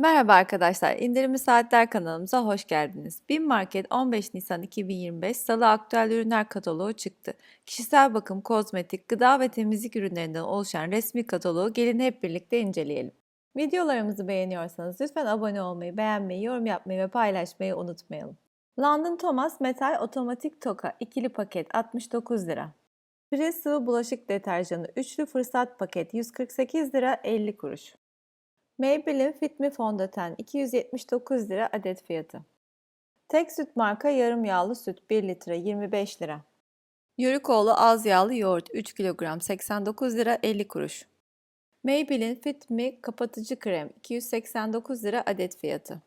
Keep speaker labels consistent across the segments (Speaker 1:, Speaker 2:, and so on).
Speaker 1: Merhaba arkadaşlar, İndirimli Saatler kanalımıza hoş geldiniz. BİM Market 15 Nisan 2025 Salı aktüel ürünler kataloğu çıktı. Kişisel bakım, kozmetik, gıda ve temizlik ürünlerinden oluşan resmi kataloğu gelin hep birlikte inceleyelim. Videolarımızı beğeniyorsanız lütfen abone olmayı, beğenmeyi, yorum yapmayı ve paylaşmayı unutmayalım. London Thomas Metal Otomatik Toka ikili paket 69 lira. Priz sıvı bulaşık deterjanı üçlü fırsat paket 148 lira 50 kuruş. Maybelline Fit Me fondöten 279 lira adet fiyatı. Tek süt marka yarım yağlı süt 1 litre 25 lira. Yörükoğlu az yağlı yoğurt 3 kilogram 89 lira 50 kuruş. Maybelline Fit Me kapatıcı krem 289 lira adet fiyatı.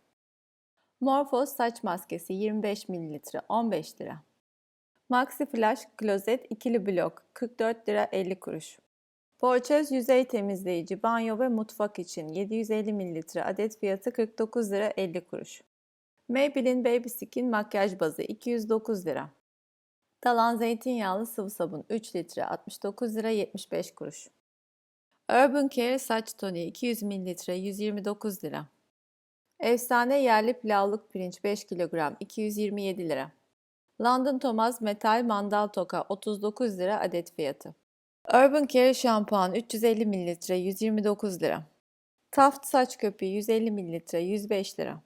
Speaker 1: Morphos saç maskesi 25 ml 15 lira. Maxi Flash Klozet ikili blok 44 lira 50 kuruş. Porçöz yüzey temizleyici banyo ve mutfak için 750 ml adet fiyatı 49 lira 50 kuruş. Maybelline Baby Skin makyaj bazı 209 lira. Talan zeytinyağlı sıvı sabun 3 litre 69 lira 75 kuruş. Urban Care saç toniği 200 ml 129 lira. Efsane yerli pilavlık pirinç 5 kilogram 227 lira. London Thomas metal mandal toka 39 lira adet fiyatı. Urban Care şampuan 350 ml 129 lira. Taft saç köpüğü 150 ml 105 lira.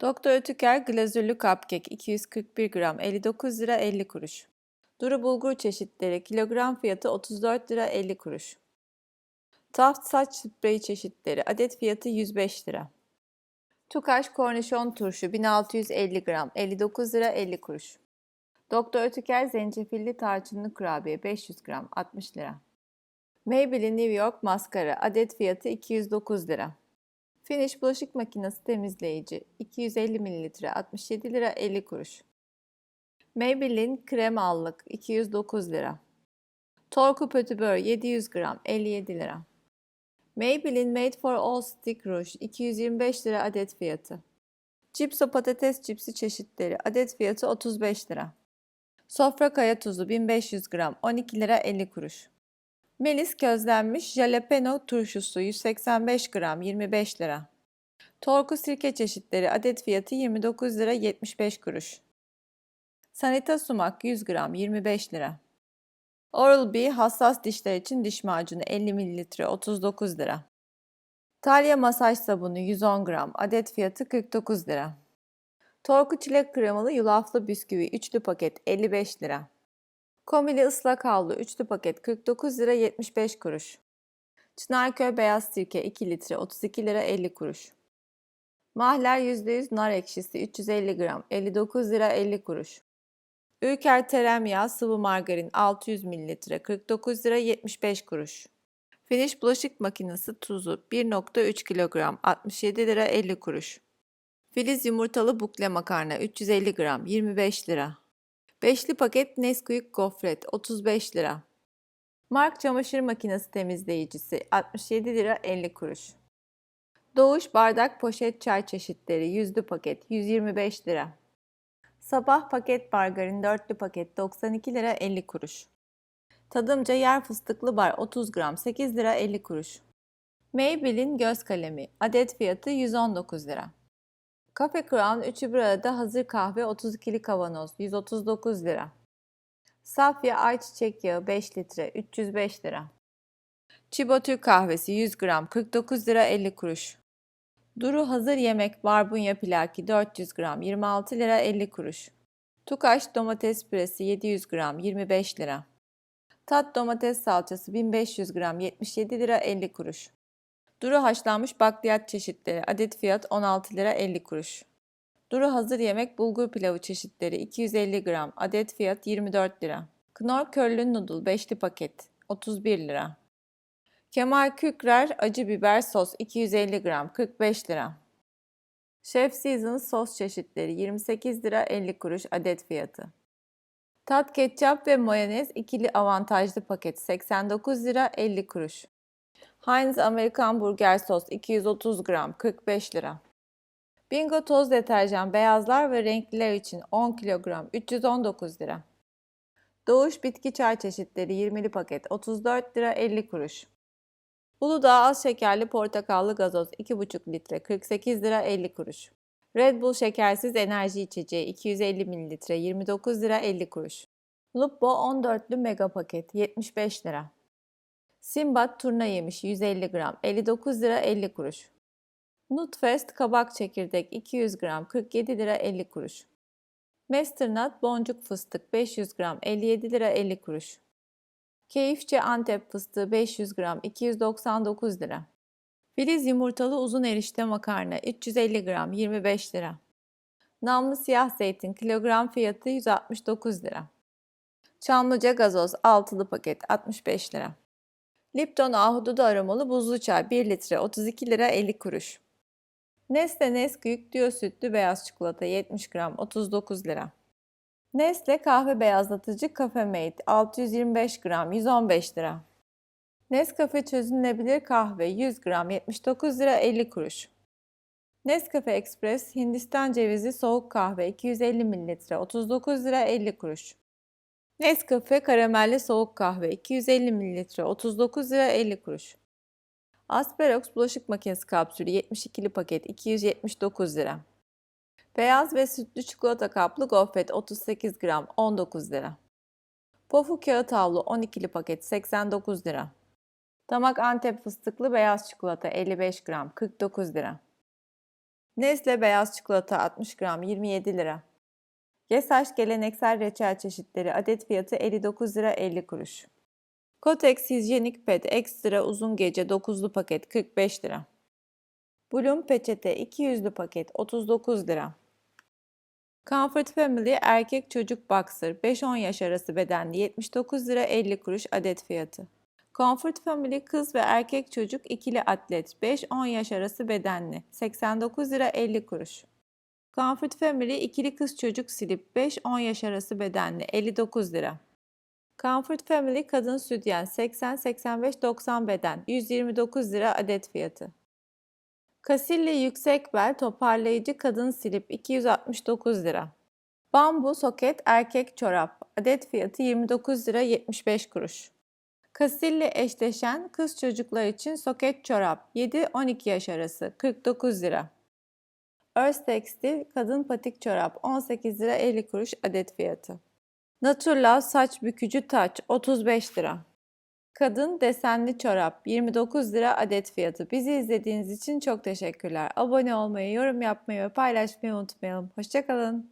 Speaker 1: Doktor Ötüker glazürlü cupcake 241 gram 59 lira 50 kuruş. Duru bulgur çeşitleri kilogram fiyatı 34 lira 50 kuruş. Taft saç spreyi çeşitleri adet fiyatı 105 lira. Tukaş kornişon turşu 1650 gram 59 lira 50 kuruş. Doktor Ötüker zencefilli tarçınlı kurabiye 500 gram 60 lira. Maybelline New York maskara adet fiyatı 209 lira. Finish bulaşık makinesi temizleyici 250 ml 67 lira 50 kuruş. Maybelline krem allık 209 lira. Torku pötibör 700 gram 57 lira. Maybelline Made for All Stick Rouge 225 lira adet fiyatı. Cipso patates cipsi çeşitleri adet fiyatı 35 lira. Sofra kaya tuzu 1500 gram 12 lira 50 kuruş. Melis közlenmiş jalapeno turşusu 185 gram 25 lira. Torku sirke çeşitleri adet fiyatı 29 lira 75 kuruş. Sanita sumak 100 gram 25 lira. Oral-B hassas dişler için diş macunu 50 ml 39 lira. Talya masaj sabunu 110 gram adet fiyatı 49 lira. Torku çilek kremalı yulaflı bisküvi üçlü paket 55 lira. Komili ıslak havlu üçlü paket 49 lira 75 kuruş. Çınarköy beyaz sirke 2 litre 32 lira 50 kuruş. Mahler %100 nar ekşisi 350 gram 59 lira 50 kuruş. Ülker tereyağı sıvı margarin 600 ml 49 lira 75 kuruş. Finish bulaşık makinesi tuzu 1.3 kilogram 67 lira 50 kuruş. Filiz yumurtalı bukle makarna 350 gram 25 lira. Beşli paket Nesquik gofret 35 lira. Mark çamaşır makinesi temizleyicisi 67 lira 50 kuruş. Doğuş bardak poşet çay çeşitleri yüzlü paket 125 lira. Sabah paket margarin dörtlü paket 92 lira 50 kuruş. Tadımca yer fıstıklı bar 30 gram 8 lira 50 kuruş. Maybelline göz kalemi adet fiyatı 119 lira. Cafe Crown üçü bir arada hazır kahve 32'li kavanoz 139 lira. Safya ayçiçek yağı 5 litre 305 lira. Çibo Türk kahvesi 100 gram 49 lira 50 kuruş. Duru hazır yemek barbunya plaki 400 gram 26 lira 50 kuruş. Tukaş domates püresi 700 gram 25 lira. Tat domates salçası 1500 gram 77 lira 50 kuruş. Duru haşlanmış bakliyat çeşitleri adet fiyat 16 lira 50 kuruş. Duru hazır yemek bulgur pilavı çeşitleri 250 gram adet fiyat 24 lira. Knorr körlü noodle 5'li paket 31 lira. Kemal Kükrer acı biber sos 250 gram 45 lira. Chef Season sos çeşitleri 28 lira 50 kuruş adet fiyatı. Tat ketçap ve mayonez ikili avantajlı paket 89 lira 50 kuruş. Heinz Amerikan burger sos 230 gram 45 lira. Bingo toz deterjan beyazlar ve renkliler için 10 kilogram 319 lira. Doğuş bitki çay çeşitleri 20'li paket 34 lira 50 kuruş. Uludağ az şekerli portakallı gazoz 2,5 litre 48 lira 50 kuruş. Red Bull şekersiz enerji içeceği 250 mililitre 29 lira 50 kuruş. Lupo 14'lü mega paket 75 lira. Simbat turna yemiş 150 gram 59 lira 50 kuruş. Nutfest kabak çekirdek 200 gram 47 lira 50 kuruş. Masternut boncuk fıstık 500 gram 57 lira 50 kuruş. Keyifçe Antep fıstığı 500 gram 299 lira. Filiz yumurtalı uzun erişte makarna 350 gram 25 lira. Namlı siyah zeytin kilogram fiyatı 169 lira. Çamlıca gazoz altılı paket 65 lira. Lipton ahududu aromalı buzlu çay 1 litre 32 lira 50 kuruş. Nestle Nesquik diyor sütlü beyaz çikolata 70 gram 39 lira. Nestle kahve beyazlatıcı Cafe Mate 625 gram 115 lira. Nescafe çözünebilir kahve 100 gram 79 lira 50 kuruş. Nescafe Express Hindistan cevizi soğuk kahve 250 mililitre 39 lira 50 kuruş. Nescafe karamelli soğuk kahve 250 mililitre 39 lira 50 kuruş. Asperox bulaşık makinesi kapsülü 72'li paket 279 lira. Beyaz ve sütlü çikolata kaplı gofret 38 gram 19 lira. Pofu kağıt havlu 12'li paket 89 lira. Damak Antep fıstıklı beyaz çikolata 55 gram 49 lira. Nesle beyaz çikolata 60 gram 27 lira. Gesaş geleneksel reçel çeşitleri adet fiyatı 59 lira 50 kuruş. Kotex hijyenik pet ekstra uzun gece 9'lu paket 45 lira. Bloom peçete 200'lü paket 39 lira. Comfort Family erkek çocuk boxer 5-10 yaş arası bedenli 79 lira 50 kuruş adet fiyatı. Comfort Family kız ve erkek çocuk ikili atlet 5-10 yaş arası bedenli 89 lira 50 kuruş. Comfort Family ikili kız çocuk silip 5-10 yaş arası bedenli 59 lira. Comfort Family kadın sütyen 80-85-90 beden 129 lira adet fiyatı. Casilli yüksek bel toparlayıcı kadın silip 269 lira. Bambu soket erkek çorap adet fiyatı 29 lira 75 kuruş. Casilli eşleşen kız çocuklar için soket çorap 7-12 yaş arası 49 lira. Örs Tekstil kadın patik çorap 18 lira 50 kuruş adet fiyatı. Naturla saç bükücü taç 35 lira. Kadın desenli çorap 29 lira adet fiyatı. Bizi izlediğiniz için çok teşekkürler. Abone olmayı, yorum yapmayı ve paylaşmayı unutmayalım. Hoşçakalın.